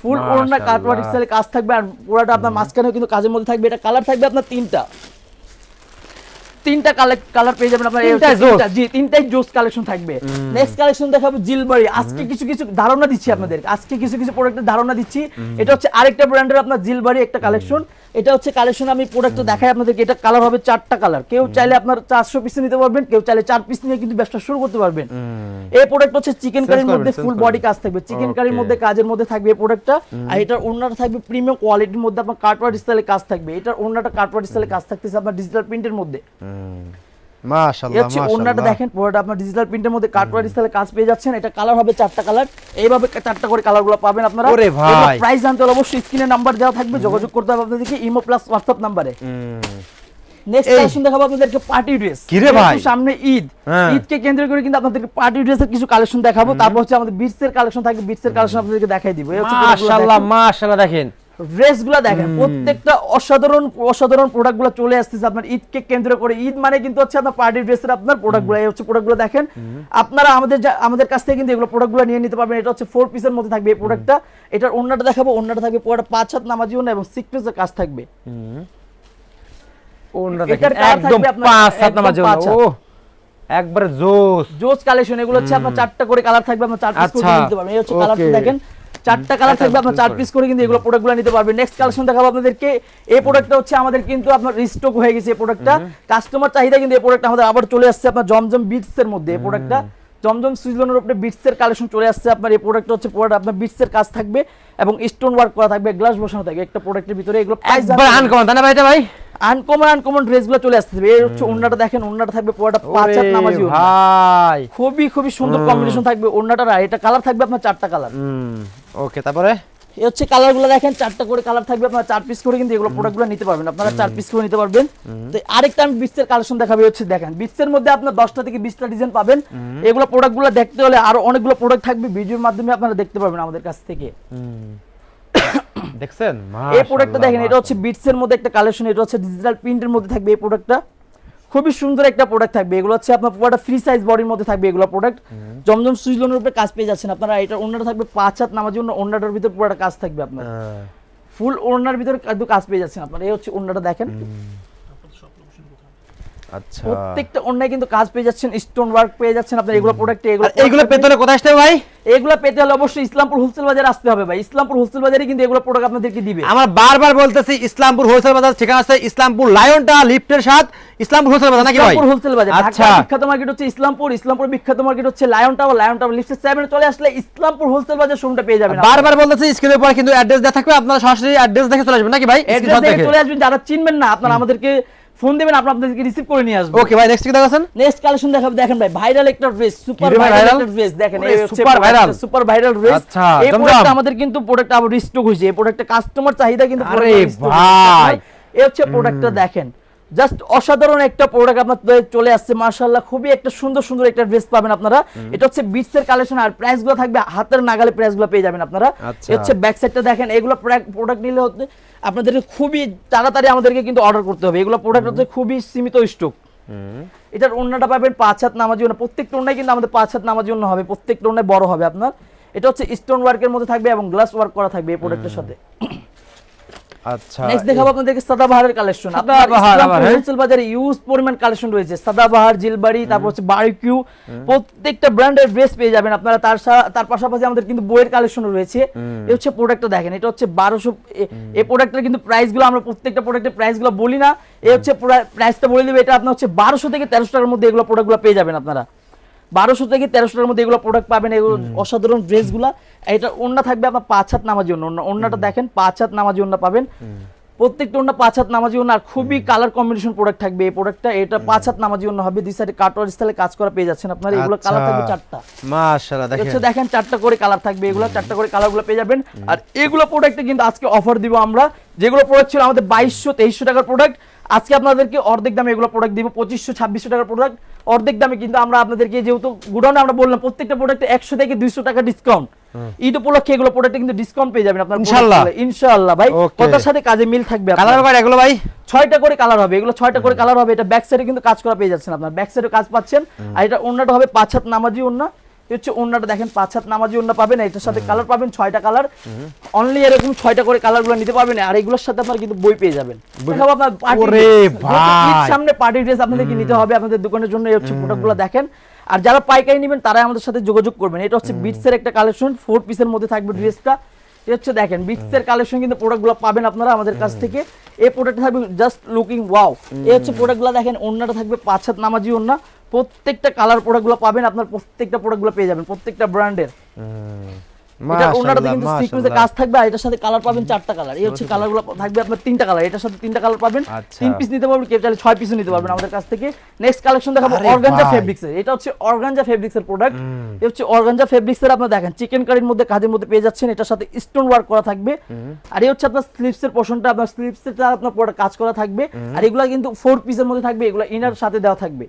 ফুল ওড়না মাশাআল্লাহ। স্টাইলে কাজ থাকবে আর পুরোটা আপনার মাঝখানেও কিন্তু কাজের মধ্যে থাকবে। এটা কালার থাকবে আপনার তিনটা। তিনটা কালার পেয়ে যাবেন আপনার জি তিনটাই জোস কালেকশন থাকবে। নেক্সট কালেকশন দেখাবো জিলবাড়ি আজকে কিছু কিছু ধারণা দিচ্ছি আপনাদের আজকে কিছু কিছু প্রোডাক্টের ধারণা দিচ্ছি। এটা হচ্ছে আরেকটা ব্র্যান্ডের আপনার জিলবাড়ি একটা কালেকশন এটা হচ্ছে কালেকশন আমি প্রোডাক্ট দেখাই আপনাদেরকে। এটা কালার হবে চারটা কালার কেউ চাইলে আপনার চারশো পিস নিতে পারবেন কেউ চাইলে চার পিস নিয়ে কিন্তু ব্যবসা শুরু করতে পারবেন। এই প্রোডাক্ট হচ্ছে চিকেন কারির মধ্যে ফুল বডি কাজ থাকবে। চিকেন কারির মধ্যে কাজের মধ্যে থাকবে এই প্রোডাক্টটা আর এটার ওনাটা থাকবে প্রিমিয়াম কোয়ালিটির মধ্যে আপনার কার্টওয়ার্ড স্টাইলে কাজ থাকবে। এটার ওনাটা কার্টওয়ার্ড স্টাইলে কাজ থাকতেছে আপনার ডিজিটাল প্রিন্টের মধ্যে। এই মাশাআল্লাহ। হচ্ছে দেখেন পুরোটা আপনার ডিজিটাল প্রিন্টের মধ্যে কাটওয়ার্ড স্টাইলে কাজ পেয়ে যাচ্ছেন। এটা কালার হবে চারটা কালার এইভাবে চারটা করে কালারগুলো পাবেন আপনারা। ওরে ভাই। প্রাইস জানতে হলে অবশ্যই স্ক্রিনে নাম্বার দেওয়া থাকবে যোগাযোগ করতে হবে আপনাদেরকে ইমো প্লাস হোয়াটসঅ্যাপ নাম্বারে নেক্সট কালেকশন দেখাবো আপনাদেরকে পার্টি ড্রেস কি রে ভাই? সামনে ঈদ হ্যাঁ। ঈদকে কেন্দ্র করে কিন্তু আপনাদেরকে পার্টি ড্রেসের কিছু কালেকশন দেখাবো। তারপর হচ্ছে আমাদের বিটসের কালেকশন থাকবে বিটসের কালেকশন আপনাদেরকে দেখাই দিব। মাশাআল্লাহ মাশাআল্লাহ দেখেন। ড্রেসগুলো দেখেন প্রত্যেকটা অসাধারণ অসাধারণ প্রোডাক্টগুলো চলে আসতেছে আপনার ঈদকে কেন্দ্র করে। ঈদ মানে কিন্তু হচ্ছে আপনার পার্টি ড্রেসের আপনার প্রোডাক্টগুলো এই হচ্ছে প্রোডাক্টগুলো দেখেন। আপনারা আমাদের আমাদের কাছ থেকে কিন্তু এগুলো প্রোডাক্টগুলো নিয়ে নিতে পারবেন। এটা হচ্ছে ফোর পিসের মধ্যে থাকবে এই প্রোডাক্টটা এটার অন্যটা দেখাবো অন্যটা থাকবে পুরোটা পাঁচ হাত নামাজি ওড়না এবং সিক্স পিসের কাজ থাকবে। এটার দেখেন থাকবে আপনার পাঁচ নামাজ। ও একবারে জোস। জোস কালেকশন এগুলো হচ্ছে আপনার চারটা করে কালার থাকবে আপনার চার পিস করে আচ্ছা, নিতে পারবেন। এই হচ্ছে কালারটা দেখেন। চারটা কালার থাকবে আপনার চার পিস করে কিন্তু এগুলো প্রোডাক্টগুলো নিতে পারবেন। নেক্সট কালেকশন দেখাবো আপনাদেরকে। এই প্রোডাক্টটা হচ্ছে আমাদের কিন্তু আপনার রিস্টক হয়ে গেছে এই প্রোডাক্টটা কাস্টমার চাহিদা কিন্তু এই প্রোডাক্ট আমাদের আবার চলে আসছে আপনার জমজম বিটস এর মধ্যে। এই প্রোডাক্টটা জমজম সুইজলনের উপরে বিটস এর কালেকশন চলে আসছে আপনার। এই প্রোডাক্টটা হচ্ছে পুরোটা আপনার বিটস এর কাজ থাকবে এবং স্টোন ওয়ার্ক করা থাকবে গ্লাস বসানো থাকবে একটা প্রোডাক্টের ভিতরে। এগুলো প্রাইস একবার আনকমন তাই না ভাই এটা ভাই? আনকমন আনকমন ড্রেসগুলো চলে আসছে এই হচ্ছে ওন্নাটা দেখেন ওন্নাটা থাকবে পুরোটা পাঁচ হাত নামাজি ভাই। খুবই খুবই সুন্দর কম্বিনেশন থাকবে ওড়নাটার। আর এটা কালার থাকবে আপনার চারটা কালার ওকে তারপরে? এই হচ্ছে কালারগুলো দেখেন চারটা করে কালার থাকবে আপনার চার পিস করে কিন্তু এগুলো প্রোডাক্টগুলো নিতে পারবেন। আপনারা চার পিস করে নিতে পারবেন। তো আরেকটা আমি বিটসের কালেকশন দেখাবো হচ্ছে দেখেন। বিটসের মধ্যে আপনার দশটা থেকে বিশটা ডিজাইন পাবেন। এগুলো প্রোডাক্টগুলো দেখতে হলে আরও অনেকগুলো প্রোডাক্ট থাকবে। ভিডিওর মাধ্যমে আপনারা দেখতে পারবেন আমাদের কাছ থেকে। দেখছেন? এই প্রোডাক্টটা দেখেন এটা হচ্ছে বিটসের মধ্যে একটা কালেকশন এটা হচ্ছে ডিজিটাল প্রিন্টের মধ্যে থাকবে এই প্রোডাক্টটা খুবই সুন্দর একটা প্রোডাক্ট থাকবে। এগুলো হচ্ছে আপনার পুরোটা ফ্রি সাইজ বডির মধ্যে থাকবে এগুলো প্রোডাক্ট জমজম সুইজলনের উপরে কাজ পেয়ে যাচ্ছেন আপনারা। এটা ওনাটা থাকবে পাঁচ হাত নামার জন্য ওনাটার ভিতরে পুরোটা কাজ থাকবে আপনার। ফুল ওনার ভিতরে কাজ পেয়ে যাচ্ছেন আপনারা। এই হচ্ছে ওনাটা দেখেন। আচ্ছা। প্রত্যেকটা অন্যায় কিন্তু কাজ পেয়ে যাচ্ছেন স্টোন ওয়ার্ক পেয়ে যাচ্ছেন আপনার এগুলো প্রোডাক্ট এগুলো পেতলে কোথায় আসতে হবে ভাই? এগুলো পেতে হলে অবশ্যই ইসলামপুর হোলসেল বাজারে আসতে হবে ভাই। ইসলামপুর হোলসেল বাজারে কিন্তু এগুলো প্রোডাক্ট আপনাদেরকে দিবে। আমার বারবার বলতেছি ইসলামপুর হোলসেল বাজার ঠিকানা আছে ইসলামপুর লায়নটা লিফটের সাথ ইসলামপুর হোলসেল বাজার নাকি ভাই? ইসলামপুর হোলসেল বাজার আচ্ছা। বিখ্যাত মার্কেট হচ্ছে ইসলামপুর ইসলামপুর বিখ্যাত মার্কেট হচ্ছে লায়ন টাওয়ার লায়ন টাওয়ার লিফটে সেভেনে চলে আসলে ইসলামপুর হোলসেল বাজার শোরুমটা পেয়ে যাবেন বারবার বলতেছি স্ক্রিনের উপর কিন্তু অ্যাড্রেস দেওয়া থাকবে আপনারা সরাসরি অ্যাড্রেস দেখে চলে আসবেন নাকি ভাই? অ্যাড্রেস দেখে চলে আসবেন যারা চিনবেন না আপনারা আমাদেরকে ফোন দেবেন আপনি আপনাদেরকে রিসিভ করে নিয়ে আসব ওকে ভাই নেক্সট কি দেখাছেন নেক্সট কালেকশন দেখাবো দেখেন ভাই ভাইরাল একটা ড্রেস সুপার ভাইরাল? একটা ড্রেস দেখেন এই হচ্ছে ভাইরাল। সুপার ভাইরাল ড্রেস আচ্ছা, এই প্রোডাক্ট আমাদের কিন্তু প্রোডাক্ট আবার রিস্টক হইছে এই প্রোডাক্টটা কাস্টমার চাহিদা কিন্তু আরে। ভাই। এই হচ্ছে প্রোডাক্টটা দেখেন জাস্ট অসাধারণ একটা প্রোডাক্ট আপনাদের চলে আসছে মাশাআল্লাহ খুবই একটা সুন্দর সুন্দর একটা ড্রেস পাবেন আপনারা। এটা হচ্ছে বিটস এর কালেকশন আর প্রাইসগুলো থাকবে হাতের নাগালে প্রাইসগুলো পেয়ে যাবেন আপনারা। আচ্ছা। হচ্ছে ব্যাক সাইডটা দেখেন এগুলো প্রোডাক্ট নিলে হচ্ছে আপনাদেরকে খুবই তাড়াতাড়ি আমাদেরকে কিন্তু অর্ডার করতে হবে। এগুলো প্রোডাক্ট হচ্ছে খুবই সীমিত স্টক এটার ওড়নাটা পাবেন পাঁচ হাত নামার জন্য। প্রত্যেকটা ওড়নাই কিন্তু আমাদের পাঁচ হাত নামার জন্য হবে। প্রত্যেকটা ওড়নায় বড় হবে আপনার। এটা হচ্ছে স্টোন ওয়ার্কের মধ্যে থাকবে এবং গ্লাস ওয়ার্ক করা থাকবে এই প্রোডাক্টের সাথে। আচ্ছা নেক্সট দেখাবো আপনাদেরকে সাদাবাহারের কালেকশন সাদাবাহার হ্যাঁ? হোলসেল বাজারে ইউজ পরিমাণ কালেকশন রয়েছে। সাদাবাহার জিলবাড়ি তারপর হচ্ছে বারকিউ প্রত্যেকটা ব্র্যান্ডের ড্রেস পেয়ে যাবেন আপনারা। তার তার পাশাপাশি আমাদের কিন্তু বইয়ের কালেকশন রয়েছে। এই হচ্ছে প্রোডাক্টটা দেখেন। এটা হচ্ছে বারোশো এই প্রোডাক্টের কিন্তু প্রাইসগুলো আমরা প্রত্যেকটা প্রোডাক্টের প্রাইসগুলো বলি না। এই হচ্ছে প্রাইসটা বলে দেবে। এটা আপনার হচ্ছে বারোশো থেকে তেরোশো টাকার মধ্যে এগুলো প্রোডাক্টগুলো পেয়ে যাবেন আপনারা। বারোশো থেকে তেরোশোটার মধ্যে এগুলো প্রোডাক্ট পাবেন এগুলো অসাধারণ ড্রেসগুলা। এটা ওন্না থাকবে আপনার পাঁচ হাত নামাজি ওন্না- ওন্নাটা দেখেন পাঁচ হাত নামাজি ওন্না পাবেন। প্রত্যেকটা ওন্না পাঁচ হাত নামাজি ওন্না আর খুবই কালার কম্বিনেশন প্রোডাক্ট থাকবে। এই প্রোডাক্টটা এটা পাঁচ হাত নামাজি ওন্না হবে দুই সাইডে কাটওয়ার স্টাইলে কাজ করা পেয়ে যাচ্ছেন আপনার। এগুলো কালার থাকবে চারটা। মাশাআল্লাহ দেখেন। দেখেন চারটা করে কালার থাকবে। এগুলো চারটা করে কালারগুলো পেয়ে যাবেন। আর এগুলো প্রোডাক্টে কিন্তু আজকে অফার দিব আমরা। যেগুলো প্রোডাক্ট ছিল আমাদের বাইশশো তেইশশো টাকার প্রোডাক্ট আজকে আপনাদেরকে অর্ধেক দামে এগুলো প্রোডাক্ট দিব পঁচিশশো ছাব্বিশশো টাকার প্রোডাক্ট অর্ধেক দামে কিন্তু আমরা আপনাদেরকে যেহেতু গুডাউনে আমরা বললাম প্রত্যেকটা প্রোডাক্টে একশো থেকে দুইশো টাকা ডিসকাউন্ট ঈদ উপলক্ষে এগুলো প্রোডাক্টে কিন্তু ডিসকাউন্ট পেয়ে যাবেন আপনার ইনশাআল্লাহ। ইনশাআল্লাহ ভাই. কথার সাথে কাজে মিল থাকবে কালার এগুলো ভাই? ছয়টা করে কালার হবে। এগুলো ছয়টা করে কালার হবে। এটা ব্যাক সাইডে কিন্তু কাজ করা পেয়ে যাচ্ছেন আপনার। ব্যাক সাইডে কাজ পাচ্ছেন। আর এটা অন্যটা হবে পাঁচ হাত নামাজি অন্য হচ্ছে অন্যটা দেখেন পাঁচ হাত নামাজি অন্য পাবেন এটার সাথে কালার পাবেন ছয়টা কালার অনলি এরকম ছয়টা করে কালারগুলো নিতে পারবেন আর এগুলোর সাথে আপনার কিন্তু বই পেয়ে যাবেন। দেখাবো আপনার। সামনে পার্টি ড্রেস আপনাদেরকে নিতে হবে আপনাদের দোকানের জন্য এই হচ্ছে প্রোডাক্টগুলো দেখেন। আর যারা পাইকারি নেবেন তারাই আমাদের সাথে যোগাযোগ করবেন। এটা হচ্ছে বিটসের একটা কালেকশন ফোর পিসের মধ্যে থাকবে ড্রেসটা হচ্ছে দেখেন বিটসের কালেকশন কিন্তু প্রোডাক্টগুলো পাবেন আপনারা আমাদের কাছ থেকে। এই প্রোডাক্ট থাকবে জাস্ট লুকিং ওয়াও এই হচ্ছে প্রোডাক্টগুলো দেখেন অন্যটা থাকবে পাঁচ হাত নামাজি অন্য প্রত্যেকটা কালার প্রোডাক্টগুলো পাবেন আপনার প্রত্যেকটা প্রোডাক্টগুলো পেয়ে যাবেন প্রত্যেকটা ব্র্যান্ডের এটা ওনাটাতে কিন্তু সিকোয়েন্সের কাজ থাকবে আর এটার সাথে কালার পাবেন চারটা কালার এই হচ্ছে কালারগুলো থাকবে আপনার তিনটা কালার এটার সাথে তিনটা কালার পাবেন। আচ্ছা। তিন পিস নিতে পারবেন কেউ চাইলে ছয় পিসও নিতে পারবেন আমাদের কাছ থেকে। নেক্সট কালেকশন দেখাবো অর্গানজা ফেব্রিক্স এর। এটা হচ্ছে অর্গানজা ফেব্রিক্স এর প্রোডাক্ট এটা হচ্ছে অর্গানজা ফেব্রিক্স এর আপনারা দেখেন চিকেন কারির মধ্যে কাজের মধ্যে পেয়ে যাচ্ছেন। এটার সাথে স্টোন ওয়ার্ক করা থাকবে। আর এই হচ্ছে আপনার স্লিপস এর পোর্শনটা আপনার স্লিপস এর আপনার পুরো কাজ করা থাকবে। আর এগুলা কিন্তু ফোর পিসের মধ্যে থাকবে এগুলা ইনার সাথে দেওয়া থাকবে।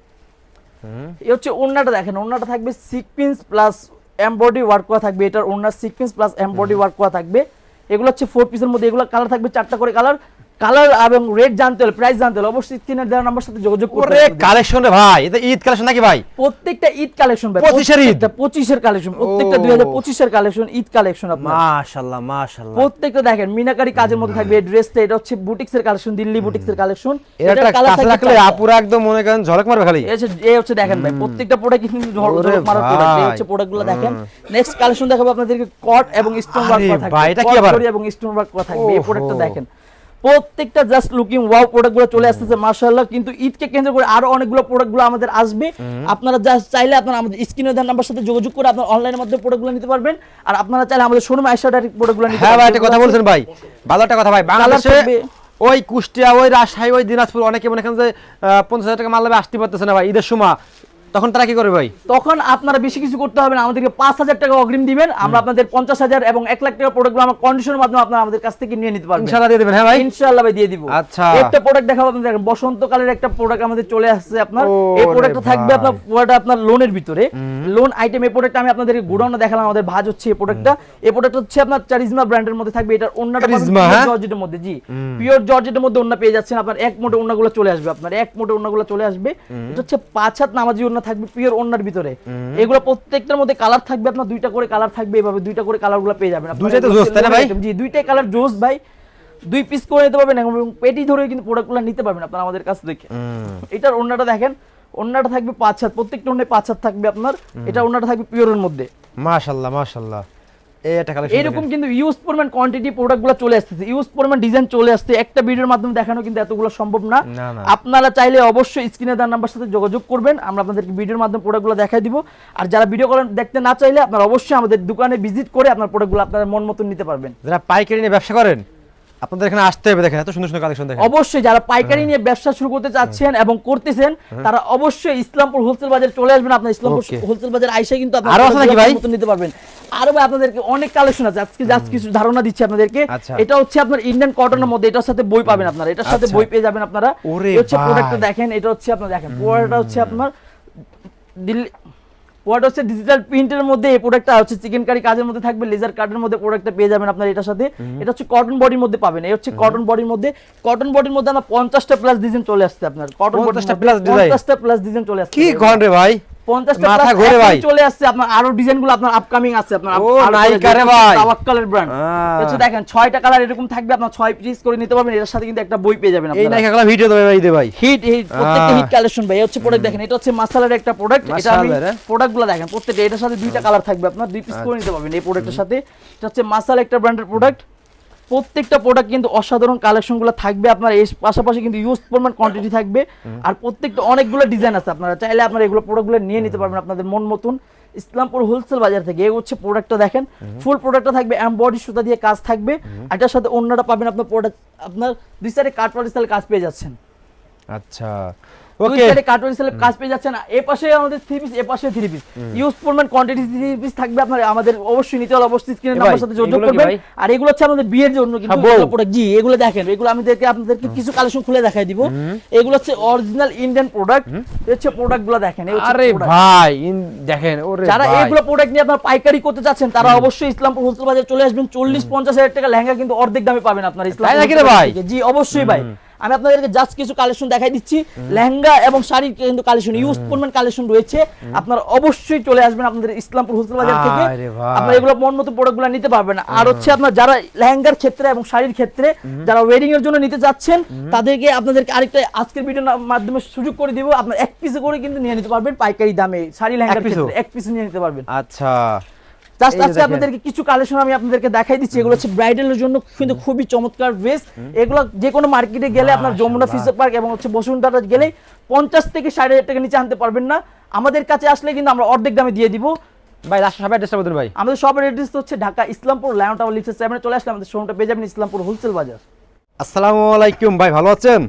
এই হচ্ছে ওড়নাটা দেখেন ওন্নাটা থাকবে সিকপিন্স প্লাস এমব্রয়ডারি ওয়ার্ক করা থাকবে এটার ওন্নার সিকপিন্স প্লাস এমব্রয়ডারি ওয়ার্ক করা থাকবে। এগুলো হচ্ছে ফোর পিসের মধ্যে এগুলো কালার থাকবে চারটা করে কালার কালার এবং রেট জানতে হলে প্রাইস জানতে হলে অবশ্যই স্ক্রিনের দেওয়া নাম্বার সাথে যোগাযোগ করতে হবে। কালেকশন রে ভাই এটা ঈদ কালেকশন নাকি ভাই? প্রত্যেকটা ঈদ কালেকশন ভাই 25 এর ঈদ? প্রত্যেকটা 25 এর কালেকশন প্রত্যেকটা 2025 এর কালেকশন ঈদ কালেকশন আপনার। মাশাআল্লাহ মাশাআল্লাহ প্রত্যেকটা দেখেন মিনাকারি কাজের মধ্যে থাকবে এই ড্রেসটা এটা হচ্ছে বুটিক্স এর কালেকশন দিল্লি বুটিক্স এর কালেকশন এটা কাছে রাখলে আপুরা একদম মনে করেন ঝলক মারবে খালি। এই হচ্ছে- দেখেন ভাই প্রত্যেকটা প্রোডাক্ট কিন্তু ঝড় মারার প্রোডাক্ট এই হচ্ছে প্রোডাক্টগুলো দেখেন। নেক্সট কালেকশন দেখাবো আপনাদেরকে কট এবং স্টোন ওয়ার্ক করা থাকবে। ভাই, এটা কি আবার? এবং স্টোন ওয়ার্ক করা থাকবে। এই। প্রোডাক্টটা দেখেন। প্রত্যেকটা জাস্ট লুকিং ওয়াও প্রোডাক্টগুলো চলে আসতেছে মাশাআল্লাহ। কিন্তু ঈদকে কেন্দ্র করে আরও অনেকগুলো প্রোডাক্টগুলো আমাদের আসবে। আপনারা জাস্ট চাইলে আপনারা আমাদের স্ক্রিনে দেওয়ার নাম্বার সাথে যোগাযোগ করে আপনার অনলাইনের মাধ্যমে প্রোডাক্টগুলো নিতে পারবেন। আর আপনারা চাইলে আমাদের শোরুমে আইসা ডাইরেক্ট প্রোডাক্টগুলো নিতে হ্যাঁ ভাই একটা কথা বলছেন ভাই। ভালো একটা কথা ভাই বাংলাদেশে ওই কুষ্টিয়া ওই রাজশাহী ওই দিনাজপুর অনেকে মনে করেন যে পঞ্চাশ হাজার টাকা মাল লাগবে আসতে পারতেছে না ভাই ঈদের সময়। তখন তারা কি করবে ভাই? তখন আপনারা বেশি কিছু করতে হবে না আমাদেরকে পাঁচ হাজার টাকা অগ্রিম দিবেন আমরা আপনাদের পঞ্চাশ হাজার এবং এক লাখ টাকা প্রোডাক্টগুলো আমার কন্ডিশনের মাধ্যমে আপনারা আমাদের কাছ থেকে নিয়ে নিতে পারবেন। ইনশাআল্লাহ দিয়ে দেবেন হ্যাঁ ভাই? ইনশাআল্লাহ ভাই দিয়ে দিব। আচ্ছা। একটা প্রোডাক্ট দেখাবো আপনাদের বসন্তকালের একটা প্রোডাক্ট আমাদের চলে আসছে আপনার। এই প্রোডাক্টটা থাকবে আপনার পুরোটা আপনার লোনের ভিতরে। লোন আইটেম এই প্রোডাক্ট আমি আপনাদের গোডাউনে দেখালাম আমাদের ভাজ হচ্ছে এই প্রোডাক্টটা এই প্রোডাক্ট হচ্ছে আপনার চারিজমা ব্র্যান্ডের মধ্যে থাকবে এটার অন্যটা Charisma, হ্যাঁ? জর্জেটের মধ্যে জি। পিওর জর্জেটের মধ্যে অন্য পেয়ে যাচ্ছেন আপনার এক মোটে অন্যগুলো চলে আসবে আপনার এক মোটে অন্যগুলো চলে আসবে। এটা হচ্ছে পাঁচ হাত নামাজি অন্য থাকবে পিওর ওনার ভিতরে। এগুলো প্রত্যেকটার মধ্যে কালার থাকবে আপনার দুইটা করে কালার থাকবে এভাবে দুইটা করে কালারগুলো পেয়ে যাবেন। দুইটাই তো জোস, তাই না ভাই? জি দুইটাই কালার জোস ভাই। দুই পিস করে নিতে পারবেন এবং পেটি ধরে কিন্তু প্রোডাক্ট প্রোডাক্টগুলো নিতে পারবেন আপনারা আমাদের কাছ থেকে। এটার অন্যটা দেখেন অন্যটা থাকবে পাঁচ হাত প্রত্যেকটা অন্য পাঁচ হাত থাকবে আপনার। এটা অন্যটা থাকবে পিওরের মধ্যে। মাশাআল্লাহ মাশাআল্লাহ এই একটা কালেকশন এরকম কিন্তু ইউজ পরিমাণ কোয়ান্টিটি প্রোডাক্টগুলো চলে আসতেছে। ইউজ পরিমাণ ডিজাইন চলে আসছে। একটা ভিডিওর মাধ্যমে দেখানো কিন্তু এতগুলো সম্ভব না। আপনারা চাইলে অবশ্যই স্ক্রিনে দেওয়ার নাম্বার সাথে যোগাযোগ করবেন। আমরা আপনাদেরকে ভিডিওর মাধ্যমে প্রোডাক্টগুলো দেখাই দিব। আর যারা ভিডিও কল দেখতে না চাইলে আপনারা অবশ্যই আমাদের দোকানে ভিজিট করে আপনার প্রোডাক্টগুলো আপনাদের মন মতন নিতে পারবেন। যারা পাইকারি নিয়ে ব্যবসা করেন আপনাদের এখানে আসতে হবে দেখেন এত সুন্দর সুন্দর কালেকশন দেখেন। অবশ্যই যারা পাইকারি নিয়ে ব্যবসা শুরু করতে চাচ্ছেন এবং করতেছেন তারা অবশ্যই ইসলামপুর হোলসেল বাজারে চলে আসবেন। আপনার ইসলামপুর হোলসেল বাজার আইসা কিন্তু আপনারা আরও আছে নাকি ভাই? নিতে পারবেন। আরও ভাই আপনাদেরকে অনেক কালেকশন আছে। আজকে জাস্ট কিছু ধারণা দিচ্ছি আপনাদেরকে। আচ্ছা। এটা হচ্ছে আপনার ইন্ডিয়ান কটনের মধ্যে এটার সাথে বই পাবেন আপনারা। এটার সাথে আচ্ছা। বই পেয়ে যাবেন আপনারা। হচ্ছে প্রোডাক্টটা দেখেন এটা হচ্ছে আপনার দেখেন প্রোডাক্টটা হচ্ছে আপনার দিল্লি প্রোডাক্ট হচ্ছে ডিজিটাল প্রিন্টের মধ্যে এই প্রোডাক্টটা হচ্ছে চিকেন কারি কাজের মধ্যে থাকবে লেজার কার্ডের মধ্যে প্রোডাক্টটা পেয়ে যাবেন আপনার এটার সাথে। এটা হচ্ছে কটন বডির মধ্যে পাবেন। এই হচ্ছে কটন বডির মধ্যে কটন বডির মধ্যে আপনার পঞ্চাশটা প্লাস ডিজাইন চলে আসছে আপনার। কটন পঞ্চাশটা প্লাস ডিজাইন পঞ্চাশটা প্লাস ডিজাইন চলে আসছে। কি ঘন রে ভাই? মাথা plus ভাই। চলে আসছে আপনার আরও ডিজাইন আপনার আপকামিং আছে আপনার ও, ভাই। তাওয়াক্কালের ব্র্যান্ড আহ। দেখেন ছয়টা কালার এরকম থাকবে আপনার ছয় পিস করে নিতে পারবেন এর সাথে কিন্তু একটা বই পেয়ে যাবেন এই নাইকাগুলো ভিডিও দেবে ভাই দে ভাই। হিট হিট প্রত্যেকটা হিট কালেকশন ভাই হচ্ছে প্রোডাক্ট দেখেন এটা হচ্ছে মাসালার একটা প্রোডাক্ট এটা আমি হ্যাঁ? প্রোডাক্টগুলো দেখেন প্রত্যেকটা এটার সাথে দুইটা কালার থাকবে আপনার দুই পিস করে নিতে পারবেন এই প্রোডাক্টের সাথে। এটা হচ্ছে মাসালা একটা ব্র্যান্ডের প্রোডাক্ট প্রত্যেকটা প্রোডাক্ট কিন্তু অসাধারণ কালেকশনগুলো থাকবে। আপনার এর পাশাপাশি কিন্তু ইউজ পরিমাণ কোয়ান্টিটি থাকবে। আর প্রত্যেকটা অনেকগুলো ডিজাইন আছে আপনারা। চাইলে আপনারা এগুলো প্রোডাক্টগুলো নিয়ে নিতে পারবেন আপনাদের মন মতন। ইসলামপুর হোলসেল বাজার থেকে এই হচ্ছে প্রোডাক্টটা দেখেন। ফুল প্রোডাক্টটা থাকবে এমবডি সুতা দিয়ে কাজ থাকবে। এটার সাথে অন্যটা পাবেন আপনার প্রোডাক্ট আপনার দুই সাইডে কাঠ কাজ পেয়ে যাচ্ছেন। আচ্ছা। ওকে সাইডে কার্টুন স্টাইল কাজ পেয়ে যাচ্ছেন এ পাশে আমাদের থ্রি পিস এ পাশে থ্রি পিস ইউজ পরিমাণ কোয়ান্টিটি থ্রি পিস থাকবে আপনার আমাদের অবশ্যই নিতে হলে অবশ্যই স্ক্রিনের নাম্বার সাথে যোগাযোগ করবেন। আর এগুলো হচ্ছে আমাদের বিয়ের জন্য কিন্তু হ্যাঁ, বউ। এগুলো product- জি এগুলো দেখেন এগুলো আমাদেরকে আপনাদেরকে কিছু কালেকশন খুলে দেখাই দিব। এগুলো হচ্ছে অরিজিনাল ইন্ডিয়ান প্রোডাক্ট হচ্ছে প্রোডাক্টগুলো দেখেন আরে ভাই দেখেন ওরে যারা ভাই। এইগুলো প্রোডাক্ট নিয়ে আপনার পাইকারি করতে চাচ্ছেন তারা অবশ্যই ইসলামপুর হোলসেল বাজারে চলে আসবেন। চল্লিশ পঞ্চাশ হাজার টাকা লেহেঙ্গা কিন্তু অর্ধেক দামে পাবেন আপনার ইসলাম? জি অবশ্যই ভাই। আমি আপনাদেরকে জাস্ট কিছু কালেকশন দেখাই দিচ্ছি। লেহেঙ্গা এবং শাড়ির কিন্তু কালেকশন ইউজ পরিমাণ কালেকশন রয়েছে। আপনারা অবশ্যই চলে আসবেন আপনাদের ইসলামপুর হোলসেল বাজার থেকে। আপনারা এগুলো মন মতো প্রোডাক্টগুলো নিতে পারবেন। আর হচ্ছে আপনার যারা লেহেঙ্গার ক্ষেত্রে এবং শাড়ির ক্ষেত্রে যারা ওয়েডিং এর জন্য নিতে যাচ্ছেন তাদেরকে আপনাদেরকে আরেকটা আজকের ভিডিওর মাধ্যমে সুযোগ করে দিব। আপনার এক পিসে করে কিন্তু নিয়ে নিতে পারবেন পাইকারি দামে। শাড়ি লেহেঙ্গার ক্ষেত্রে এক পিস নিয়ে নিতে পারবেন। আচ্ছা। জাস্ট আজকে আপনাদেরকে কিছু কালেকশন আমি আপনাদেরকে দেখাই দিচ্ছি। এগুলো হচ্ছে ব্রাইডালের জন্য কিন্তু খুবই চমৎকার ড্রেস এগুলো যে কোনো মার্কেটে গেলে আপনার যমুনা ফিচার পার্ক এবং হচ্ছে বসুন্ধরা গেলে পঞ্চাশ থেকে ষাট হাজার টাকা নিচে আনতে পারবেন না। আমাদের কাছে আসলে কিন্তু আমরা অর্ধেক দামে দিয়ে দিব। ভাই সবাই অ্যাড্রেসটা বলুন ভাই। আমাদের সবার অ্যাড্রেস হচ্ছে ঢাকা ইসলামপুর লায়ন টাওয়ার লিফটের সেভেনে চলে আসলে আমাদের শোরুমটা পেয়ে যাবেন ইসলামপুর হোলসেল বাজার। আসসালামু আলাইকুম ভাই ভালো আছেন?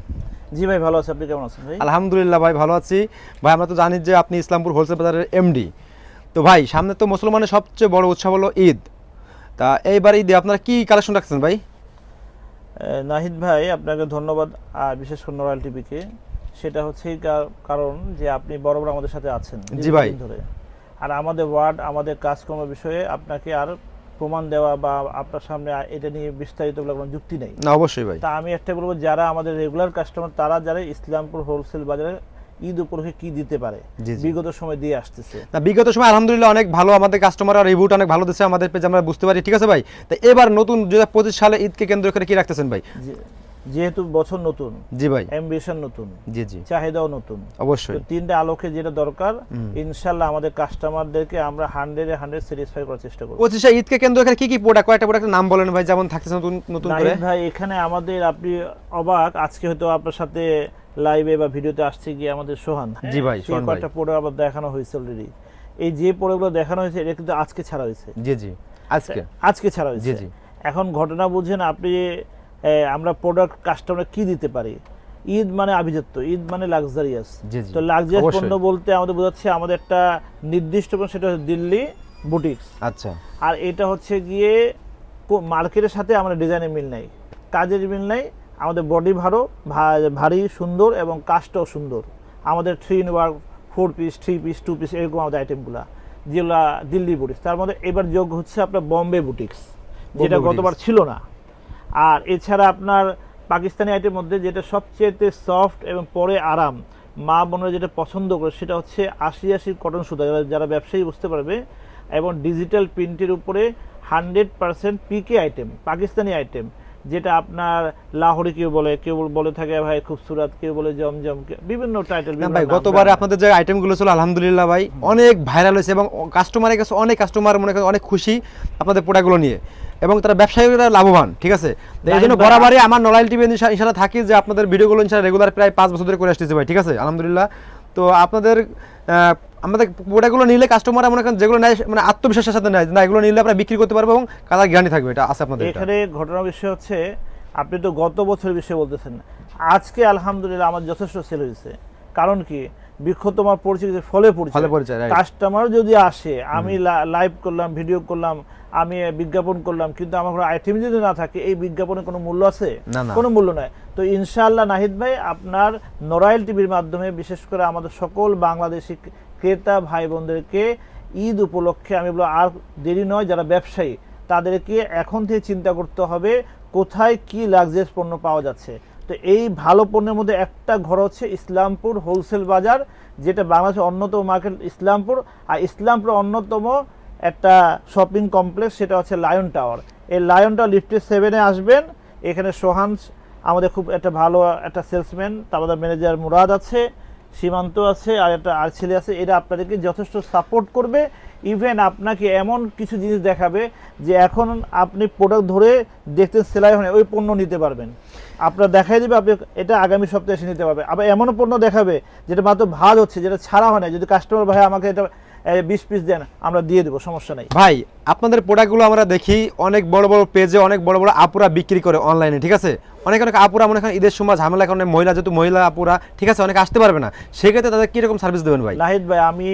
জি ভাই ভালো আছি। আপনি কেমন আছেন ভাই? আলহামদুলিল্লাহ ভাই ভালো আছি। ভাই আমরা তো জানি যে আপনি ইসলামপুর হোলসেল বাজারের এমডি তো ভাই সামনে তো মুসলমানের সবচেয়ে বড় উৎসব হলো ঈদ। তা এইবার ঈদে আপনারা কি কালেকশন রাখছেন ভাই? নাহিদ ভাই আপনাকে ধন্যবাদ আর বিশেষ করে নরাল টিভিকে। সেটা হচ্ছে কারণ যে আপনি বরাবর আমাদের সাথে আছেন জি ভাই। ধরে। আর আমাদের ওয়ার্ড আমাদের কাজকর্ম বিষয়ে আপনাকে আর প্রমাণ দেওয়া বা আপনার সামনে এটা নিয়ে বিস্তারিত বলে কোনো যুক্তি নেই। না অবশ্যই ভাই। তা আমি একটা বলব যারা আমাদের রেগুলার কাস্টমার তারা যারা ইসলামপুর হোলসেল বাজারে ঈদ উপলক্ষে কি দিতে পারে। বিগত সময় দিয়ে আসতেছে। না বিগত সময় আলহামদুলিল্লাহ অনেক ভালো আমাদের কাস্টমার আর রিভিউটা অনেক ভালো দিচ্ছে আমাদের পেজে আমরা বুঝতে পারি। ঠিক আছে ভাই? তা এবার নতুন দু হাজার পঁচিশ সালে ঈদকে কেন্দ্র করে কি রাখতেছেন ভাই? যেহেতু বছর নতুন জি ভাই। অ্যাম্বিশন নতুন জি জি। চাহিদাও নতুন। অবশ্যই। তিনটা আলোকে যেটা দরকার ইনশাল্লাহ আমাদের কাস্টমারদেরকে আমরা হান্ড্রেডে হান্ড্রেড স্যাটিসফাই করার চেষ্টা করব। পঁচিশে ঈদকে কেন্দ্র করে কি কি প্রোডাক্ট কয়টা প্রোডাক্টের নাম বলেন ভাই যেমন থাকতেছে নতুন নতুন করে। ভাই এখানে আমাদের আপনি অবাক আজকে হয়তো আপনার সাথে লাইভে বা ভিডিওতে আসছে গিয়ে আমাদের সোহান। জি ভাই, সোহান ভাই। প্রোডাক্ট আবার দেখানো হয়েছে অলরেডি এই যে প্রোডাক্টগুলো দেখানো হয়েছে এটা কিন্তু আজকে ছাড়া হয়েছে। জি জি। আজকে? আজকে ছাড়া হয়েছে। জি, জি। এখন ঘটনা বুঝেন আপনি এ, আমরা প্রোডাক্ট কাস্টমার কি দিতে পারি? ঈদ মানে আভিজাত্য ঈদ মানে লাক্সারিয়াস। তো লাক্সারিয়াস পণ্য বলতে আমাদের বোঝাচ্ছে আমাদের একটা নির্দিষ্ট পণ্য সেটা হচ্ছে দিল্লি বুটিক্স আচ্ছা। আর এটা হচ্ছে গিয়ে মার্কেটের সাথে আমাদের ডিজাইনের মিল নাই কাজের মিল নাই আমাদের বডি ভালো ভা- ভারী সুন্দর এবং কাজটাও সুন্দর। আমাদের three in work four piece three piece two piece এরকম আমাদের আইটেমগুলো যেগুলা দিল্লি বুটিক্স তার মধ্যে এবার যোগ হচ্ছে আপনার বম্বে বুটিক্স যেটা গতবার ছিল না। আর এছাড়া আপনার পাকিস্তানি আইটেমের মধ্যে যেটা সবচেয়ে সফট এবং পরে আরাম মা বোনেরা যেটা পছন্দ করে সেটা হচ্ছে আশি আশি কটন সুতা যারা- যারা ব্যবসায়ী বুঝতে পারবে এবং ডিজিটাল প্রিন্টের উপরে hundred percent PK item Pakistani item যেটা আপনার লাহোরি কেউ বলে কেউ বলে থাকে ভাই খুবসুরাত কেউ বলে জমজম। বিভিন্ন টাইটেল ভাই গতবারে আপনাদের যে আইটেমগুলো ছিল আলহামদুলিল্লাহ ভাই অনেক ভাইরাল হয়েছে এবং কাস্টমারের কাছে অনেক কাস্টমার মনে করেন অনেক খুশি আপনাদের প্রোডাক্টগুলো নিয়ে। এবং তারা ব্যবসায়ীরা লাভবান ঠিক আছে? এই জন্য বরাবরই আমার নলাইল টিভি ইনশাল্লাহ থাকি যে আপনাদের ভিডিওগুলো ইনশাল্লাহ রেগুলার প্রায় পাঁচ বছর ধরে করে আসতেছে ভাই ঠিক আছে? আলহামদুলিল্লাহ। তো আপনাদের আহ, আমাদের প্রোডাক্টগুলো নিলে কাস্টমার মনে করেন যেগুলো নেয় মানে আত্মবিশ্বাসের সাথে নেয় না এগুলো নিলে আপনারা বিক্রি করতে পারব এবং কালার গ্যারান্টি থাকবে এটা আছে আপনাদের। এখানে ঘটনার বিষয় হচ্ছে আপনি তো গত বছরের বিষয়ে বলতেছেন। আজকে আলহামদুলিল্লাহ আমার যথেষ্ট সেল হয়েছে। কারণ কি? বৃক্ষ তোমার পরিচয় ফলে পরিচয়, কাস্টমার যদি আসে আমি লাইভ করলাম ভিডিও করলাম আমি বিজ্ঞাপন করলাম কিন্তু আমার কোনো আইটেম যদি না থাকে এই বিজ্ঞাপনের কোনো মূল্য আছে। কোনো মূল্য নাই। তো ইনশাআল্লাহ নাহিদ ভাই আপনার নরাইল টিভির মাধ্যমে বিশেষ করে আমাদের সকল বাংলাদেশি ক্রেতা ভাই বোনদেরকে ঈদ উপলক্ষে আমি বলব আর দেরি নয় যারা ব্যবসায়ী তাদেরকে এখন থেকে চিন্তা করতে হবে কোথায় কি লাক্সারিয়াস পণ্য পাওয়া যাচ্ছে। তো এই ভালো পণ্যের মধ্যে একটা ঘর হচ্ছে ইসলামপুর হোলসেল বাজার, যেটা বাংলাদেশের অন্যতম মার্কেট ইসলামপুর। আর ইসলামপুর অন্যতম একটা শপিং কমপ্লেক্স, সেটা হচ্ছে লায়ন টাওয়ার। এই লায়ন টাওয়ার লিফটে সেভেনে আসবেন। এখানে সোহান আমাদের খুব একটা ভালো একটা সেলসম্যান, তারপর ম্যানেজার মুরাদ আছে, সীমান্ত আছে, আর একটা আর ছেলে আছে। এরা আপনাদেরকে যথেষ্ট সাপোর্ট করবে। ইভেন আপনাকে এমন কিছু জিনিস দেখাবে যে এখন আপনি প্রোডাক্ট ধরে দেখতে সেলাই হয় ওই পণ্য নিতে পারবেন। আপনার দেখাই দেবে আপনি এটা আগামী সপ্তাহে এসে নিতে পারবে। আবার এমনও পণ্য দেখাবে যেটা মাত্র ভাজ হচ্ছে যেটা ছাড়া হয় না যদি কাস্টমার ভাই আমাকে এটা বিশ পিস দেন আমরা দিয়ে দেবো সমস্যা নেই। ভাই আপনাদের প্রোডাক্টগুলো আমরা দেখি অনেক বড় বড় পেজে অনেক বড় বড় আপুরা বিক্রি করে অনলাইনে ঠিক আছে? অনেক অনেক আপুরা মনে করেন ঈদের সময় ঝামেলা কারণে মহিলা যেহেতু মহিলা আপুরা ঠিক আছে অনেক আসতে পারবে না। সেক্ষেত্রে তাদের কীরকম সার্ভিস দেবেন ভাই? নাহিদ ভাই আমি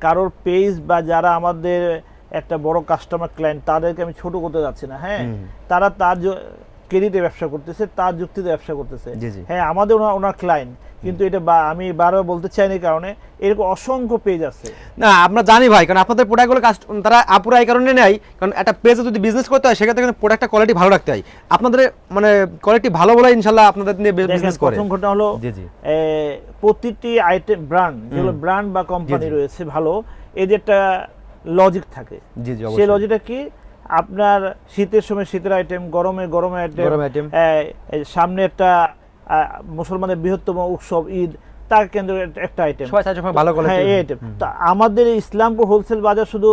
কারোর পেজ বা যারা আমাদের একটা বড় কাস্টমার ক্লায়েন্ট তাদেরকে আমি ছোট করতে যাচ্ছি না হ্যাঁ? তারা তার ক্রেডিটে ব্যবসা করতেছে তার যুক্তিতে ব্যবসা করতেছে। হ্যাঁ আমাদের ওনার ক্লায়েন্ট কিন্তু এটা বা আমি বারবার বলতে চাইনি এই কারণে এরকম অসংখ্য পেজ আছে। না আমরা জানি ভাই কারণ আপনাদের প্রোডাক্টগুলো কাস্ট তারা আপুরা এই কারণে নেয় কারণ একটা পেজে যদি বিজনেস করতে হয় সেক্ষেত্রে কিন্তু প্রোডাক্টটা কোয়ালিটি ভালো রাখতে হয়। আপনাদের মানে কোয়ালিটি ভালো বলে ইনশাল্লাহ আপনাদের নিয়ে বিজনেস করে। প্রথম ঘটনা হলো জি, জি। প্রতিটি আইটেম ব্র্যান্ড যেগুলো ব্র্যান্ড বা কোম্পানি। রয়েছে ভালো এদের একটা লজিক থাকে। জি জি সেই লজিকটা কি? আপনার শীতের সময় শীতের আইটেম গরমে গরমে আইটেম সামনে একটা মুসলমানের বৃহত্তম উৎসব ঈদ তার কেন্দ্র একটা- আইটেম ভালো হ্যাঁ এই আইটেম তো আমাদের ইসলামপুর হোলসেল বাজার শুধু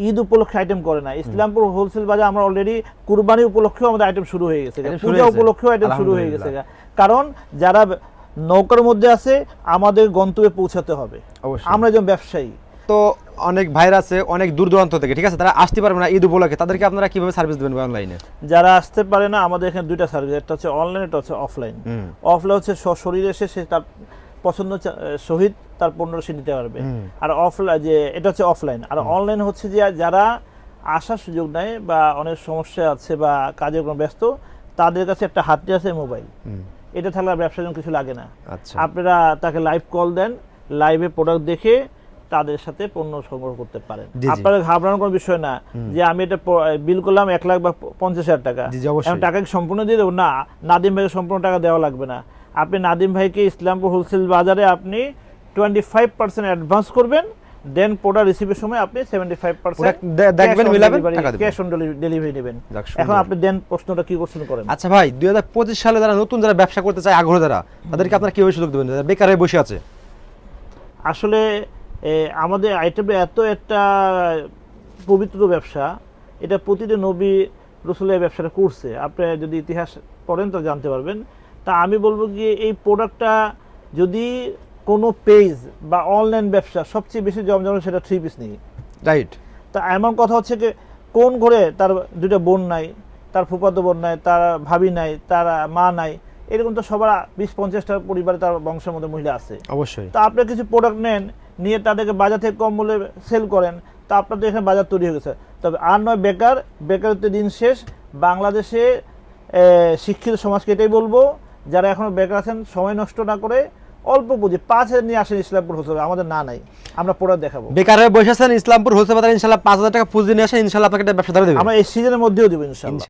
ঈদ উপলক্ষে আইটেম করে না ইসলামপুর হোলসেল বাজার আমরা অলরেডি কুরবানি উপলক্ষেও আমাদের আইটেম শুরু হয়ে গেছে। পূজা উপলক্ষেও আইটেম শুরু হয়ে গেছে। কারণ যারা নৌকার মধ্যে আছে আমাদের গন্তব্যে পৌঁছাতে হবে। আমরা একজন ব্যবসায়ী। তো অনেক ভাইরা আছে অনেক দূর দূরান্ত থেকে ঠিক আছে? তারা আসতে পারবে না ঈদ উপলক্ষে। তাদেরকে আপনারা কীভাবে সার্ভিস দেবেন অনলাইনে যারা আসতে পারে না আমাদের এখানে দুইটা সার্ভিস একটা হচ্ছে অনলাইন একটা হচ্ছে অফলাইন অফলাইন হচ্ছে শরীরে এসে সে তার পছন্দ সহিত তার পণ্য সে নিতে পারবে। আর অফলাইন যে এটা হচ্ছে অফলাইন আর অনলাইন হচ্ছে যে যারা আসার সুযোগ নেয় বা অনেক সমস্যা আছে বা কাজে কোনো ব্যস্ত তাদের কাছে একটা হাতি আছে মোবাইল এটা থাকলে ব্যবসার জন্য কিছু লাগে না। আচ্ছা। আপনারা তাকে লাইভ কল দেন লাইভে প্রোডাক্ট দেখে তাদের সাথে পণ্য সংগ্রহ করতে পারেন। আপনারা ঘাবড়ানোর কোনো বিষয় না যে আমি এটা বিল করলাম এক লাখ বা পঞ্চাশ হাজার টাকা। টাকা সম্পূর্ণ দিয়ে দেবো? না নাদিম ভাইকে সম্পূর্ণ টাকা দেওয়া লাগবে না। আপনি নাদিম ভাইকে ইসলামপুর হোলসেল বাজারে আপনি টোয়েন্টি ফাইভ পার্সেন্ট অ্যাডভান্স করবেন দেন প্রোডাক্ট রিসিভের সময় আপনি সেভেন্টি ফাইভ পার্সেন্ট দেখবেন, মিলাবেন, ক্যাশ অন ডেলিভারি নেবেন। এখন আপনি দেন প্রশ্নটা কি করছেন করেন। আচ্ছা ভাই দুই হাজার পঁচিশ সালে যারা নতুন যারা ব্যবসা করতে চায় আগ্রহ যারা তাদেরকে আপনারা কীভাবে সুযোগ দেবেন? যারা বেকার হয়ে বসে আছে। আসলে আমাদের আইটেমে এত একটা পবিত্র ব্যবসা এটা প্রতিটি নবী রসুলের ব্যবসাটা করছে। আপনি যদি ইতিহাস পড়েন তা জানতে পারবেন। তা আমি বলব গিয়ে এই প্রোডাক্টটা যদি কোনো পেজ বা অনলাইন ব্যবসা সবচেয়ে বেশি জমজম সেটা থ্রি পিস নিয়ে। রাইট তা এমন কথা হচ্ছে যে কোন ঘরে তার দুটা বোন নাই তার ফুফাতো বোন নাই তার ভাবি নাই তার মা নাই এরকম তো সবার বিশ পঞ্চাশটা পরিবারে তার বংশের মধ্যে মহিলা আছে। অবশ্যই। তা আপনি কিছু প্রোডাক্ট নেন নিয়ে তাদেরকে বাজার থেকে কম মূল্যে সেল করেন। তা আপনার তো এখানে বাজার তৈরি হয়ে গেছে। তবে আর নয় বেকার বেকারত্বের দিন শেষ। বাংলাদেশে শিক্ষিত সমাজকে এটাই বলব যারা এখনও বেকার আছেন সময় নষ্ট না করে অল্প পুঁজি পাঁচ হাজার নিয়ে আসেন ইসলামপুর হোসেল আমাদের না নাই। আমরা প্রোডাক্ট দেখাবো। বেকার হয়ে বসে আছেন ইসলামপুর হোলসেল বাজার ইনশাল্লাহ পাঁচ হাজার টাকা পুঁজি নিয়ে আসেন ইনশাল্লাহ আপনাকে একটা ব্যবসা দেবে। আমরা এই সিজনের মধ্যেও দেবো ইনশাল্লাহ।